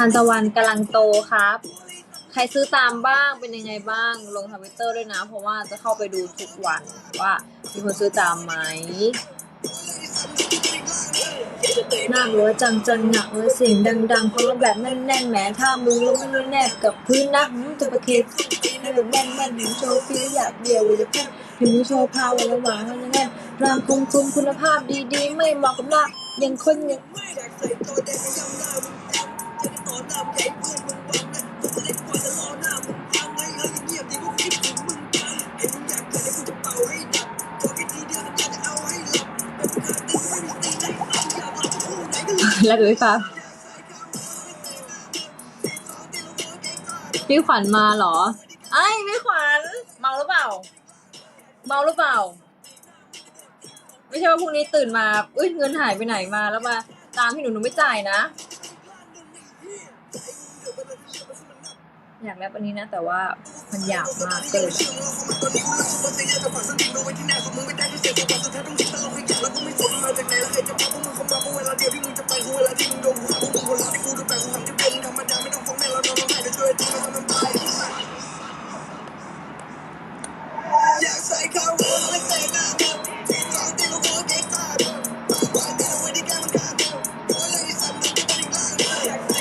ทานตะวันกำลังโตครับ ใครซื้อตามบ้างเป็นยังไงบ้างลงทวิตเตอร์ด้วยนะ เพราะว่าจะเข้าไปดูทุกวันว่ามีคนซื้อตามไหมหน่ารู้ว่าจังจังหนักเลยเสียงดังๆเพราะว่าแบบแน่นๆแหมถ้ามึงแล้วมันแนบกับพื้นนะหืมจะประเคให้แบบแน่นๆถึงโชว์ฟิลอยากเดียวเลยพูดถึงโชว์พาวระหว่างมันแน่นรามคุมคุมคุณภาพดีๆ ไม่เหมาะกับหน้ายังคนยังแแล้วดูพี่ฟ้าพี่ขวัญมาเหรอ ไอ้พี่ขวัญเมาหรือเปล่า เมาหรือเปล่า ไม่ใช่ว่าพรุ่งนี้ตื่นมาอุ้ยเงินหายไปไหนมาแล้วมา ตามพี่หนูหนูไม่จ่ายนะ อยากแรปอันนี้นะ แต่ว่ามันยาวมากเกิน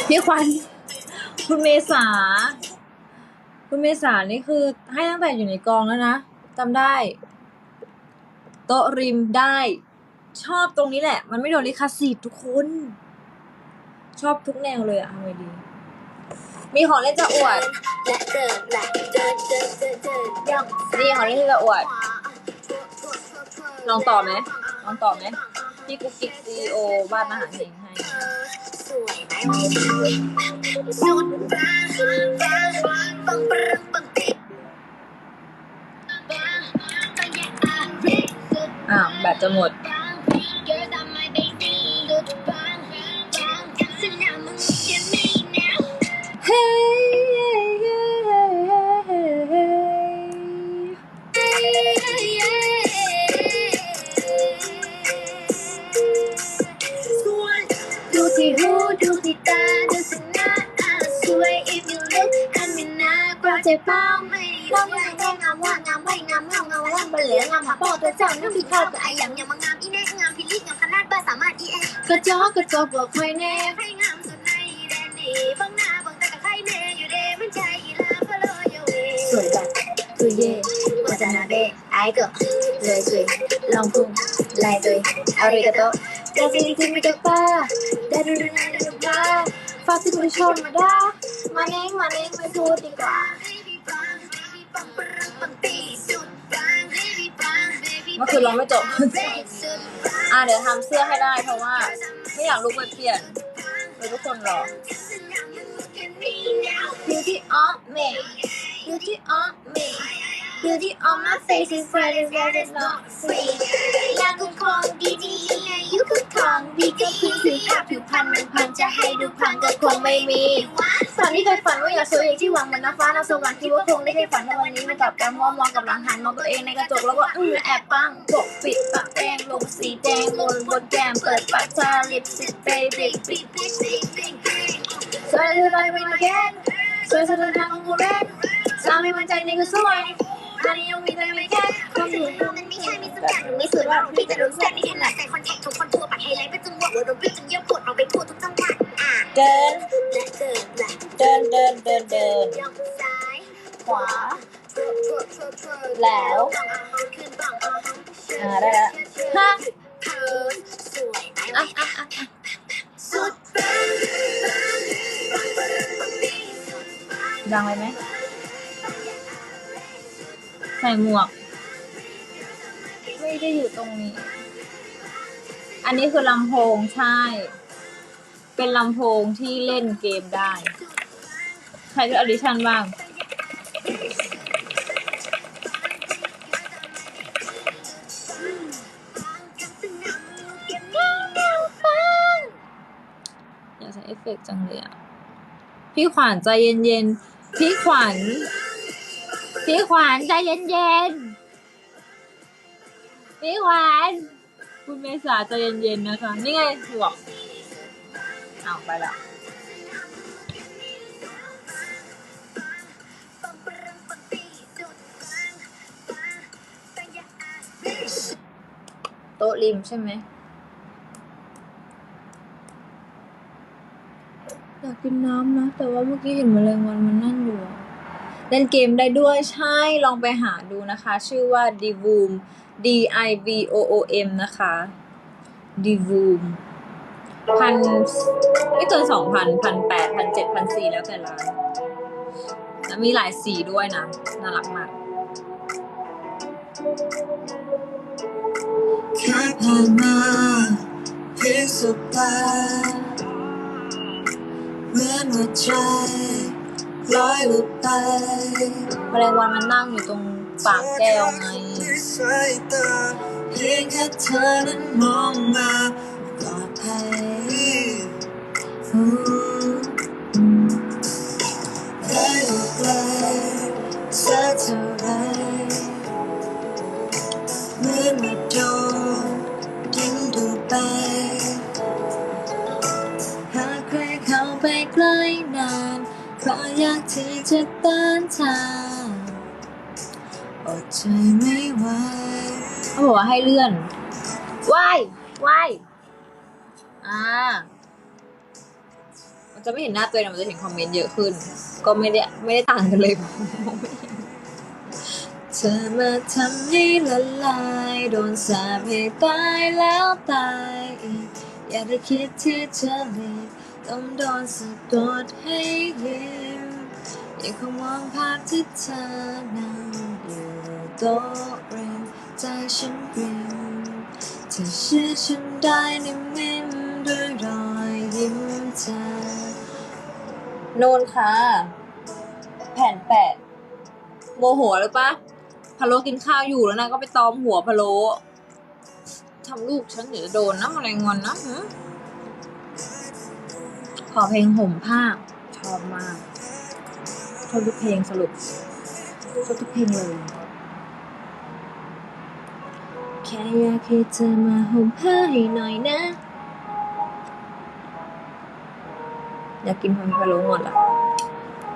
พี่ขวัญคุณเมษา คุณเมษานี่คือให้ตั้งแต่อยู่ในกองแล้วนะจำได้ โต๊ะริมได้ ชอบตรงนี้แหละ มันไม่โดนลิขสิทธิ์ทุกคน ชอบทุกแนวเลยอะทำไงดี มีของเล่นจะอวด และเดินและเดินเดินเดินเดินย่องนี่ของเล่นที่จะอวด ลองต่อไหมลองต่อไหมพี่กุ๊กกิ๊กซีโอบ้านอาหารเองให้ สวยไหมสุดปลาปลาปังปรึงปังติอ้าวแบตจะหมด พ่อตัวเจ้าน้ำพี่ข้าวกับไอหยังยังมางามอีแน่งามพิลิกงามขนาดบ้าสามารถอีแอกระจอกกระจอกบอกใครแน่ใครงามสุดในแดนนี้บางหน้าบางตากับใครแน่อยู่เด้มันใจอีลาพะโลยเวสวยแบบคือเย่วาจานาเบะไอเกิเลยสวยลองพุ่งลายตัวอาริกาโตแต่สิ่งที่ไม่กับป้าได้ดูดูนาดูป้าฝากที่คุณชมมาด้มาเน่งมาเน่งไม่พูดดีกว่า เมื่อคืนร้องไม่จบ อ่าเดี๋ยวทำเสื้อให้ได้เพราะว่า ไม่อยากลุกไปเปลี่ยนเลยทุกคนรอ Beauty of me Beauty of me Beauty on my face is red is red is not free อยากคือของดีๆไงอยู่คือของดีก็คือถือขาผิวพรรณมันพันจะให้ดูพังก็คงไม่มีฝันที่เคยฝันว่าอยากสวยอย่างที่หวังเหมือนนางฟ้านางสวรรค์คิดว่าคงได้แค่ฝันในวันนี้มันกลับกันมองมองกับหลังหันมองตัวเองในกระจกแล้วก็อือแอบปังปกปิดปากแดงลงสีแดงบนบนแก้มเปิดปากชาลิปสติกเบบี้บิ๊กบิ๊กบิ๊กบิ๊กสวยเลยเลยไม่มาแกนสวยสุดทางของกูเรนสามีมันใจในกูสวย อันนี้ยังมีใจไม่แค่ความสุขมันไม่ใช่มีสักอย่หนึ่งไม่สวยว่าพี่จะรู้สึกในขนาดใส่คอนแทคทุกคนทั่วประเทศเลยเป็นจังหวะว่าเราพี่จนเยี่ยมปวดเราไปทั่วทุกจังหวัดอะเดินและเกิดและเดินเดินเดินเดินย่องซ้ายขวาแล้วอ่าได้แล้วฮะสวยอะอะอะสุดดังเลยไหม ใส่หมวก ไม่ได้อยู่ตรงนี้ อันนี้คือลำโพงใช่ เป็นลำโพงที่เล่นเกมได้ ใครจะออดิชั่นบ้าง อยากใช้เอฟเฟกต์จังเลยอะ พี่ขวัญใจเย็นๆ พี่ขวัญ พี่ขวานใจเย็นๆพี่ขวานคุณเมษาใจเย็นๆนะคะ นี่ไงถั่วเอาไปละโต๊ะริมใช่ไหมอยากกินน้ำนะ แต่ว่าเมื่อกี้เห็นแมลงวันมันนั่นอยู่ เล่นเกมได้ด้วยใช่ลองไปหาดูนะคะ ชื่อว่า Divoom D I V O O M นะคะ Divoom พันไม่เกินสองพันพันแปดพันเจ็ดพันสี่แล้วแต่ร้านแล้วมีหลายสีด้วยนะ น่ารักมากแค่ผ่านมาเพียงสบตาเหมือนหัวใจ ลอยลุดไปแมลงวันมันนั่งอยู่ตรงปากแก้วไงเพียงแค่เธอนั้นมองมาปลอดภัยได้อยู่ไกลสักเท่าไรเหมือนว่าโด จะต้านทานอดใจไม่ไหวเขาบอกว่าให้เลื่อนว่ายว่ายอ่า มันจะไม่เห็นหน้าตัวเองนะมันจะเห็นคอมเมนต์เยอะขึ้น ก็ไม่ได้ไม่ได้ต่างกันเลยมองไม่เห็นเธอมาทำให้ละลายโดนสาปให้ตายแล้วตายอีก อย่าได้คิดที่จะหลีกต้องโดนสะกดให้ยิ้ม ยังคงมองภาพที่เธอนั่งอยู่โต๊ะเรียนใจฉันริมเธอเชื่อฉันได้ในมิ้มด้วยรอยยิ้มเธอโนนค่ะ แผ่นแปะโมโหหรือปะพะโล้กินข้าวอยู่แล้วนางก็ไปตอมหัวพะโล้ทำลูกฉันเดี๋ยวโดนนะอะไรงอนนะขอเพลงห่มผ้าชอบมาก ชอบทุกเพลงสรุปชอบทุกเพลงเลย แค่อยากให้เธอมาห่มผ้าให้หน่อยนะ อยากกินพะโล้หมดละ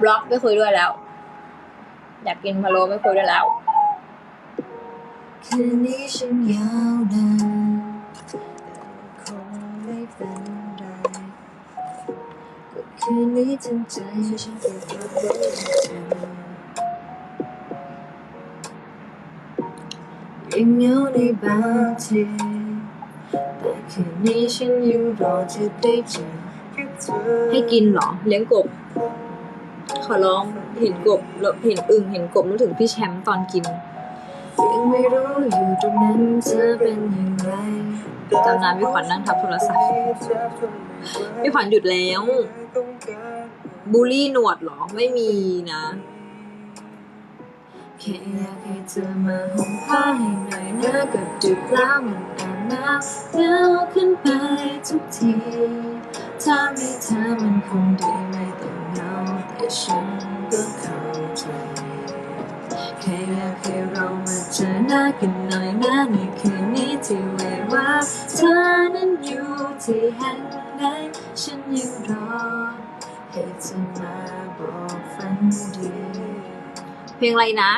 บล็อกไม่คุยด้วยแล้ว อยากกินพะโล้ไม่คุยด้วยแล้ว คืนนี้ฉันยาวนานคงไม่เป็น คืนนี้ทั้งใจฉันเก็บไว้เธอยังเหงาในบางทีแต่คืนนี้ฉันยังรอจะได้เจอแค่เธอให้กินเหรอ เลี้ยงกบ ขอร้องเห็นกบแล้วเห็นอึ่งเห็นกบนึกถึงพี่แชมป์ตอนกิน ยังไม่รู้อยู่ตรงนั้นเธอเป็นอย่างไรจำนานพี่ขวัญนั่งทับโทรศัพท์พี่ขวัญหยุดแล้ว บูลลี่หนวดเหรอ ไม่มีนะแค่อยากให้เธอมาห่มผ้าให้หน่อยนะกับดึกแล้วมันอบหนาวเหงาขึ้นไปทุกทีถ้ามีเธอมันคงดีไม่ต้องเหงาแต่ฉันก็เข้าใจแค่อยากให้เรามาเจอหน้ากันหน่อยนะในคืนนี้ที่เวลาเธอนั้นอยู่ที่แห่ง เพลงอะไรนะ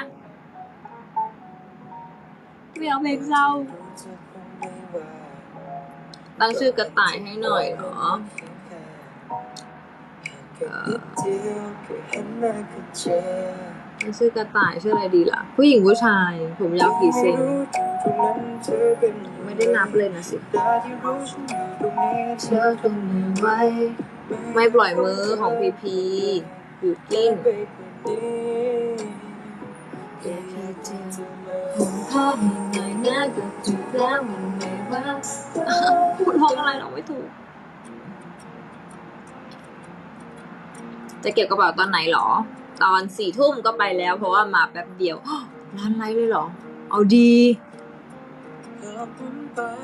ไม่เอาเพลงเศร้าตั้งชื่อกระต่ายให้หน่อยเหรอตั้งชื่อกระต่ายชื่ออะไรดีล่ะ ผู้หญิงผู้ชาย ผมยาวกี่เซนไม่ได้นับเลยนะสิเธอคงไม่ไหวไม่ปล่อยมือของพีพีหยุดกิ้ง แค่แค่เธอห่มผ้าให้หน่อยนะก็จุดแล้วมันไม่ว่าพูดร้องอะไรเราไม่ถูก จะเก็บกระเป๋าตอนไหนหรอ ตอนสี่ทุ่มก็ไปแล้ว เพราะว่ามาแป๊บเดียวร้านไรเลยหรอ เอาดี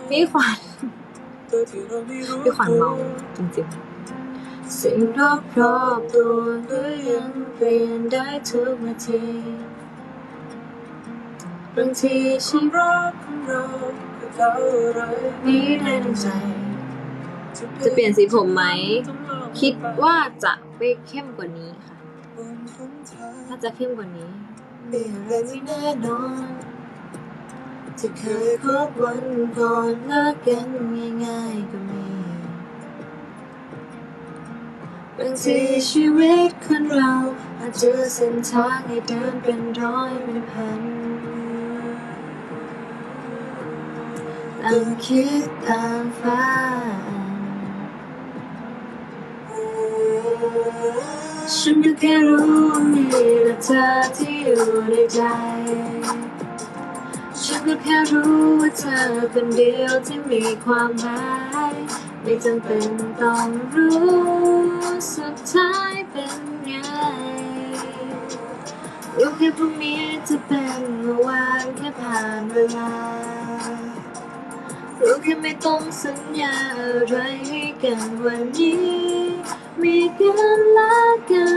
พี่ขวัญพี่ขวัญเมาจริงสิ่งรอบรอบๆตัวก็ยังเปลี่ยนได้ทุกนาที บางทีฉันรักของเราก็เท่าไรนี้ได้ดังใจ จะเปลี่ยนสีผมไหม คิดว่าจะไปเข้มกว่านี้ค่ะ ถ้าจะเข้มกว่านี้มีอะไรไม่แน่นอนที่เคยพบวันก่อนเลิกกันง่ายๆก็มีบางทีชีวิตคนเราอาจเจอเส้นทางให้เดินเป็นร้อยเป็นพัน ต่างคิดตางฝันฉันก็แค่รู้มีแต่เธอที่อยู่ในใจ ฉันก็แค่รู้ว่าเธอคนเดียวที่มีความหมาย ไม่จำเป็นต้องรู้สุดท้ายเป็นไงรู้แค่พรุ่งนี้จะเป็นเมื่อวานแค่ผ่านเวลา ค่ไม่ต้องสัญญาอะไรให้กันวันนี้ มีกันละกั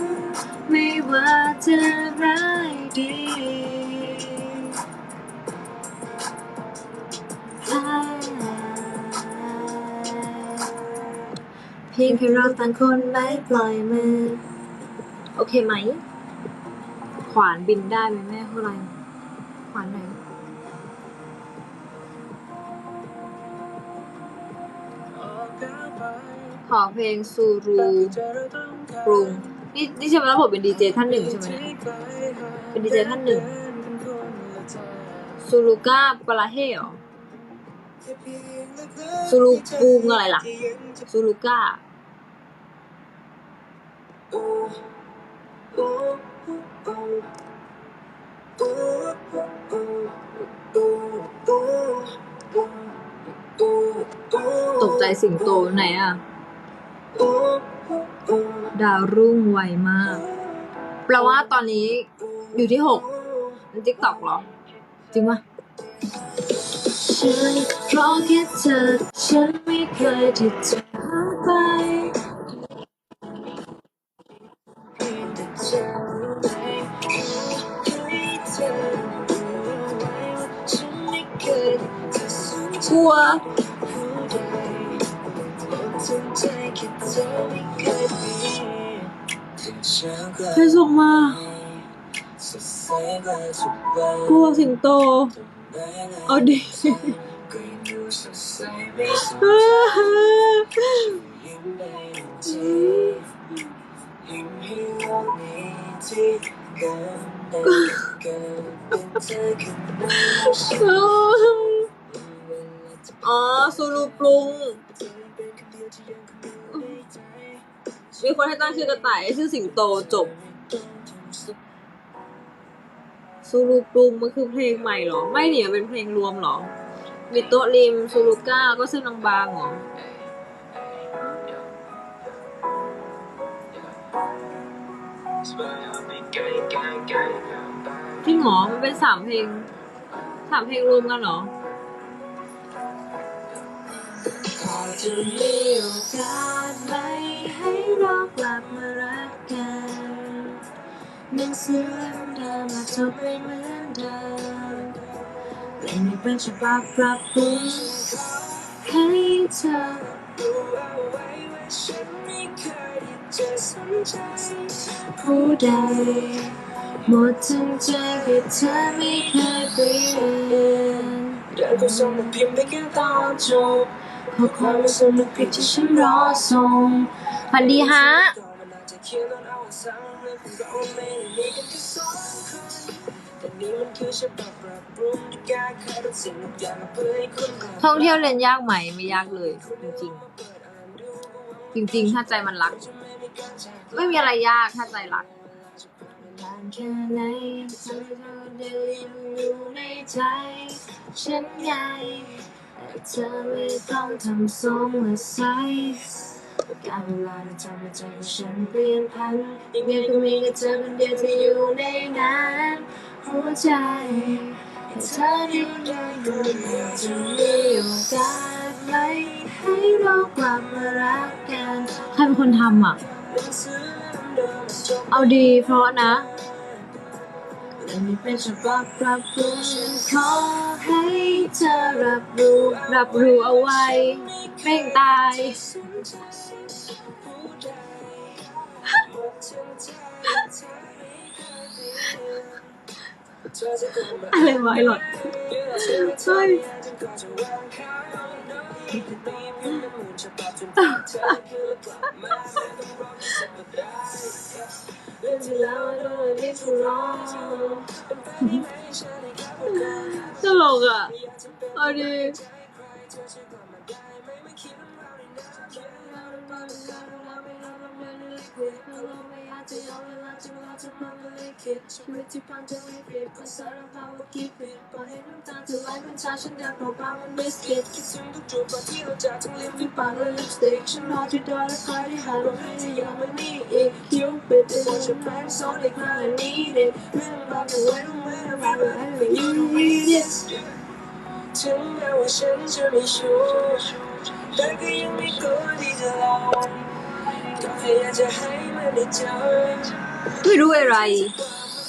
น ไม่ว่าจะร้ายดีเพียงแค่เราต่างคนไม่ปล่อยมือ โอเคไหม ขวานบินได้ไหมแม่เท่าไหรขวานไหน ขอเพลงซูรูปรุงนี่นี่ใช่ไหมแล้วผมเป็นดีเจท่านหนึ่งใช่ไหมเนี่ยเป็นดีเจท่านหนึ่งซูรูก้าปลาเฮเหรอซูรูปรุงอะไรล่ะซูรูก้าตกใจสิงโตไหนอะ ดาวรุ่งไวมาก แปลว่าตอนนี้อยู่ที่หกในทิกตอกเหรอ จริงปะฉันราะแค่เธอฉันไม่เคยที่จะหาไปกลัว ใครส่งมา กลัวสิงโต เอาดิอ๋อซูรูปรุง มีคนให้ตั้งชื่อกระต่ายให้ชื่อสิงโตจบซูรูปรุงมันคือเพลงใหม่เหรอ ไม่เนี่ยเป็นเพลงรวมเหรอ มีโตริมซูรูก้าก็เส้นบางๆเหรอจริงเหรอมันเป็นสามเพลงสามเพลงรวมกันเหรอขอจะมีโอกาสไหม ให้เรากลับมารักกันหนังสือเล่มเดิมมาจบไม่เหมือนเดิมเปลี่ยนเป็นฉบับปรับปรุงให้เธอผู้ใดหมดทั้งใจแค่เธอไม่เคยเปลี่ยนเดินก็ส่งมาพิมพ์ไปแค่ตอนจบ ขอความรู้สึกผิดที่ฉันรอส่งพันดีฮะก็มันอาจจะเขียนตอนเอาสามเรื่องของเราไม่ได้มีกันแค่สองคนแต่นี่มันคือฉบับปรับปรุงที่แก้ไขทุกสิ่งทุกอย่างเพื่อให้คุณเข้าท่องเที่ยวเรียนยากไหมไม่ยากเลย จริงๆ จริง ๆ ถ้าใจมันรัก ไม่มีอะไรยากถ้าใจรักนานแค่ไหนทำให้เธอเดินอยู่ในใจฉันไงแต่ เธอไม่ต้องทำทรงและใสการเวลาที่ทำให้ใจฉันเปลี่ยนพันยังไงก็มีแค่เธอคนเดียวที่อยู่ในนั้นหัวใจให้เธอได้ยินคนเดียวจะมีโอกาสไหมให้เรากลับมารักกัน ใครเป็นคนทำอะ เอาดีเพราะนะ และนี่เป็นฉบับปรับปรุงขอให้เธอรับรู้รับรู้เอาไว้เป่งตายเอะไรวะไอหลอดเฮ้ย ตลกอะ grip Along my ate, all in lati, mga to pamali kit Pretty pandali rip, it Pahinom now I need it Remember the way to wear, I will end it You read it Tonight 我甚至没说，但可因为各地的老。 ไม่รู้อะไร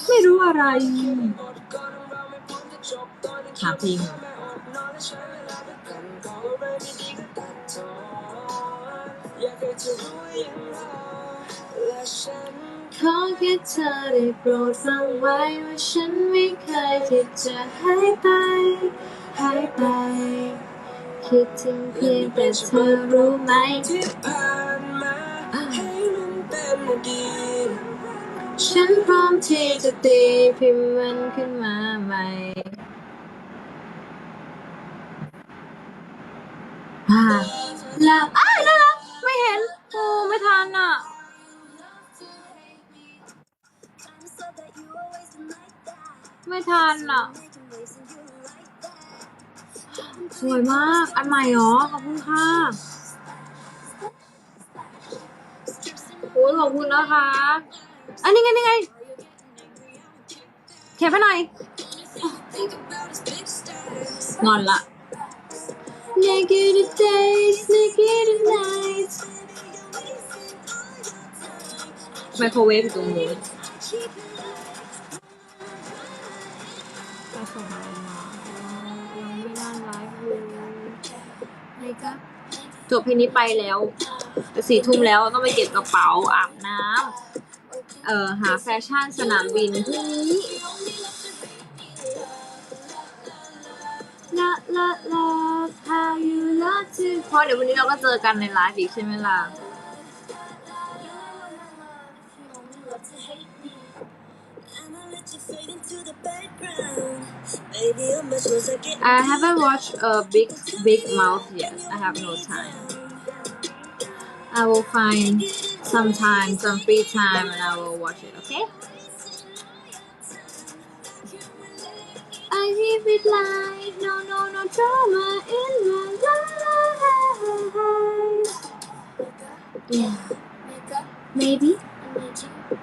ไม่รู้อะไรหาเพลงขอแค่เธอได้โปรดฟังไว้ว่าฉันไม่เคยที่จะหายไป หายไป คิดถึงเพียงแต่เธอรู้ไหม พร้อมที่จะตีพิมพ์มันขึ้นมาใหม่ อ่าแล้วอ้ายน่ารักไม่เห็นโอ้ไม่ทันอะ ไม่ทันอะ สวยมาก อันใหม่เหรอ ขอบคุณค่ะโอ้ยขอบคุณนะคะ อันนี้ไงนี่ไง เขียนไปหน่อย งอนละ Negative days negative nights ไมโครเวฟอยู่ตรงนู้นไปส่งอะไรมายังไม่น่าไลฟ์เลยจบเพลงนี้ไปแล้วจะสี่ทุ่มแล้วต้องไปเก็บกระเป๋าอาบน้ำเอ่อหาแฟชั่นสนามบินพรุ่งนี้ La la love how you love to เพราะเดี๋ยววันนี้เราก็เจอกันในไลฟ์อีกใช่ไหมล่ะ I haven't watched a big big mouth yet. I have no time. I will find some time, some free time, and I will watch it. Okay? I live it like no no no drama in my life Yeah maybe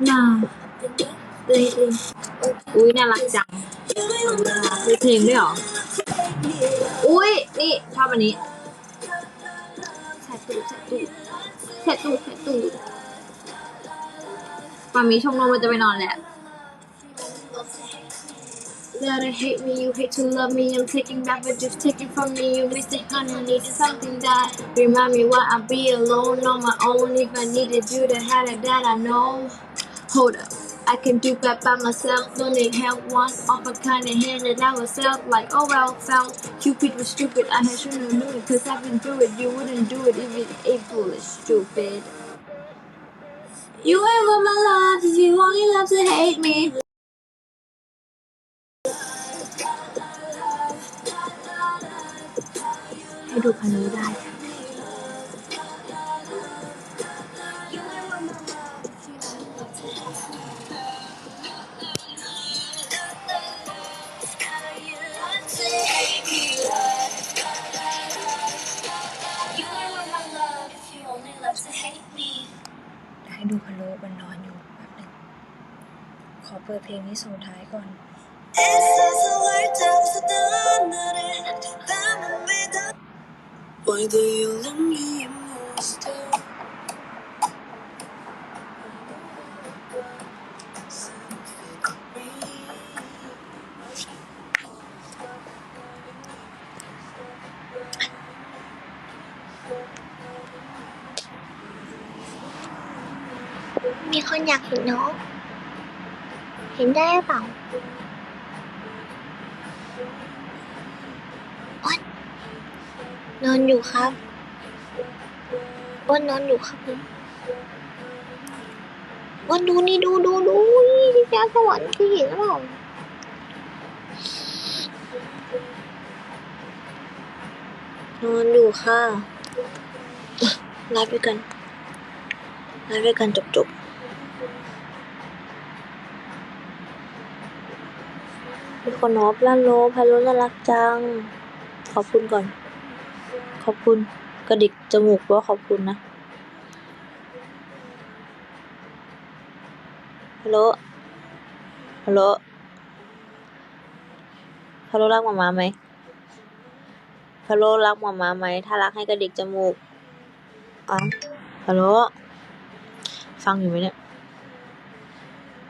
no lately อุ้ยน่ารักจังมีเพลงด้วยหรอ อุ้ยนี่ชอบอันนี้แชตู้แชตู้แชตู้แชตู้ปามีชมรมมันจะไปนอนแหละ I hate me, you hate to love me. I'm taking back what you've taken from me. You miss it, honey. Needed something that remind me why I be alone on my own. If I needed you to have it, that I know. Hold up. I can do that by myself. Don't need help. One off a kind of hand that I was self. Like, oh well, felt Cupid was stupid. I had shouldn't have knew it. Cause I've been through it. You wouldn't do it if it ain't foolish, stupid. You ain't want my love if you only love to hate me. ดูพันนี้ได้ให้ดูพะโล้มันนอนอยู่แป๊บหนึ่งขอเปิดเพลงนี้ส่งท้ายก่อน อ้นนอนอยู่ครับอ้นนอนอยู่ครับผมอ้นดูนี่ดูดูดูที่จ้าสวรรค์คือหญิงหรือเปล่าอนอนอยู่ค่ะไลฟ์ด้วยกันไลฟ์ด้วยกันจบๆ มีคนนอบล้านโลพาโลน่ารักจัง ขอบคุณก่อน ขอบคุณกระดิกจมูกว่าขอบคุณนะฮัลโหลฮัลโหลฮัลโหลรักหมามาไหมฮัลโหลรักหมามาไหม ถ้ารักให้กระดิกจมูกอ๋อฮัลโหลฟังอยู่ไหมเนี่ย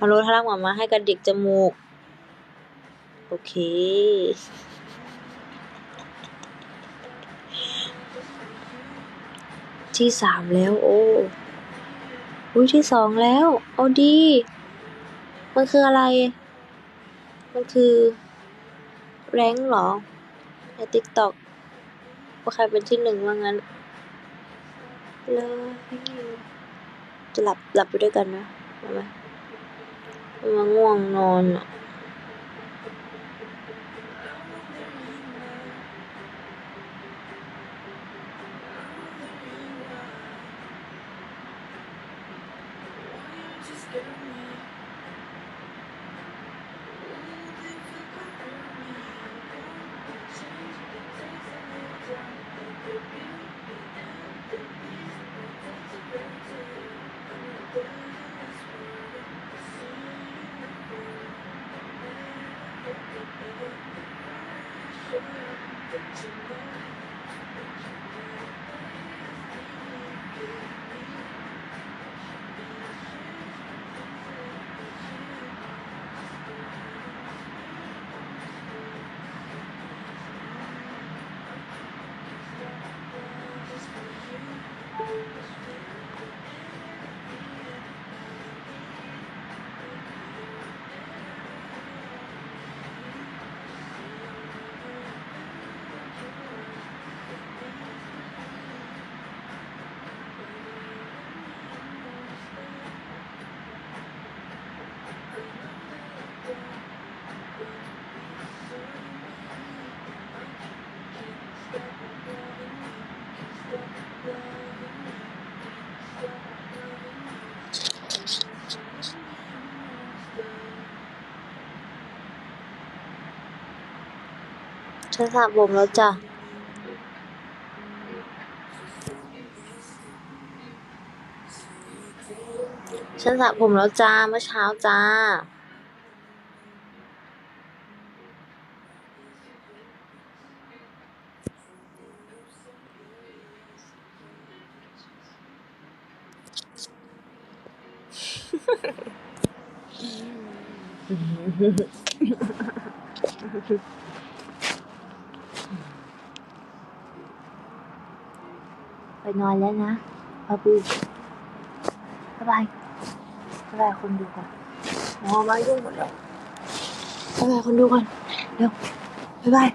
ฮัลโหลถ้ารักหมามาให้กระดิกจมูก โอเค ที่สามแล้วโอ้อุ้ยที่สองแล้วเอาดี มันคืออะไร มันคือ แรงเหรอ ในติ๊กต็อกว่าใครเป็นที่หนึ่งว่างั้น เลยจะหลับหลับไปด้วยกันนะเอไหมมันง่วงนอนอะ Amen. ฉันสระผมแล้วจ้ะฉันสระผมแล้วจ้าเมื่อเช้าจ้าไนอนแล้วนะบาบูบ๊ายบายบ๊ายบายคนดูก่อนโอ๋อมายุ่งหมดแล้วบ๊ายบายคนดูก่อน เร็วบ๊ายบาย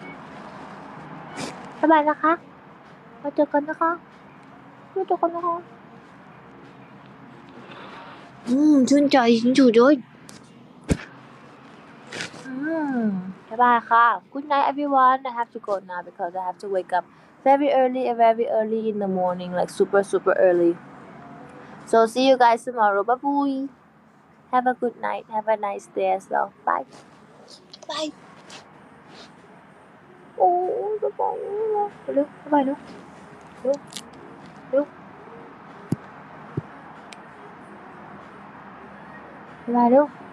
บ๊ายบายนะคะมาเจอกันนะคะมาเจอกันนะคะอืมชื่นใจชื่นชูด้วยอืมบ๊ายบายค่ะ Good night everyone I have to go now because I have to wake up very early, very early in the morning, like super, super early. So see you guys tomorrow. Bye bye. Have a good night. Have a nice day as well. Bye. Bye. Oh, bye bye. Bye bye. Bye bye. Bye. Bye bye.